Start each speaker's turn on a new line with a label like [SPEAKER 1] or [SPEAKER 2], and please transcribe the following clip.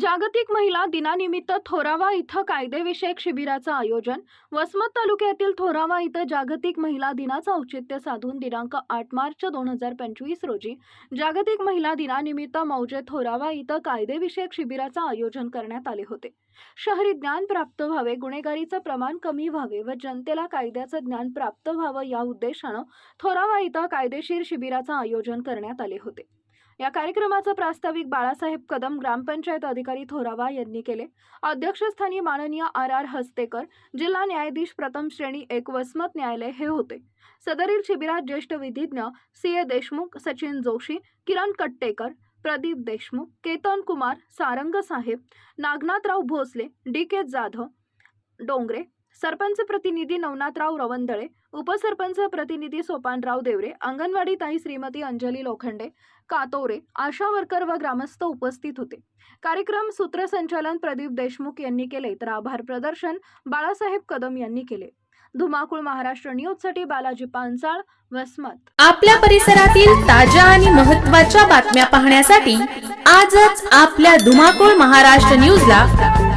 [SPEAKER 1] जागतिक महिला दिनानिमित्त थोरावा इथं कायदेविषयक शिबिराचं आयोजन. वसमत तालुक्यातील थोरावा इथं जागतिक महिला दिनाचं औचित्य साधून दिनांक आठ मार्च दोन हजार पंचवीस रोजी जागतिक महिला दिनानिमित्त मौजे थोरावा इथं कायदेविषयक शिबिराचं आयोजन करण्यात आले होते. शहरी ज्ञान प्राप्त व्हावे गुन्हेगारीचं प्रमाण कमी व्हावे व जनतेला कायद्याचं ज्ञान प्राप्त व्हावं या उद्देशानं थोरावा इथं कायदेशीर शिबिराचं आयोजन करण्यात आले होते. या कार्यक्रमाचं प्रास्ताविक बाळासाहेब कदम ग्रामपंचायत अधिकारी थोरावा यांनी केले. अध्यक्षस्थानी माननीय आर आर हस्तेकर जिल्हा न्यायाधीश प्रथम श्रेणी एक वसमत न्यायालय हे होते. सदरील शिबिरात ज्येष्ठ विधिज्ञ सी ए देशमुख सचिन जोशी किरण कट्टेकर प्रदीप देशमुख केतन कुमार सारंग साहेब नागनाथराव भोसले डी के जाधव डोंगरे सरपंच प्रतिनिधी नवनाथराव रवंदळे उपसरपंच प्रतिनिधी सोपानराव देवरे अंगणवाडी ताई श्रीमती अंजली लोखंडे कातोरे आशा वर्कर व ग्रामस्थ उपस्थित होते. कार्यक्रम सूत्रसंचालन प्रदीप देशमुख यांनी केले तर आभार प्रदर्शन बाळासाहेब कदम यांनी केले. धुमाकूळ महाराष्ट्र न्यूजसाठी बालाजी पानसाळ वसमत.
[SPEAKER 2] आपल्या परिसरातील ताज्या आणि महत्त्वाच्या बातम्या पाहण्यासाठी आजच आपल्या धुमाकूळ महाराष्ट्र न्यूजला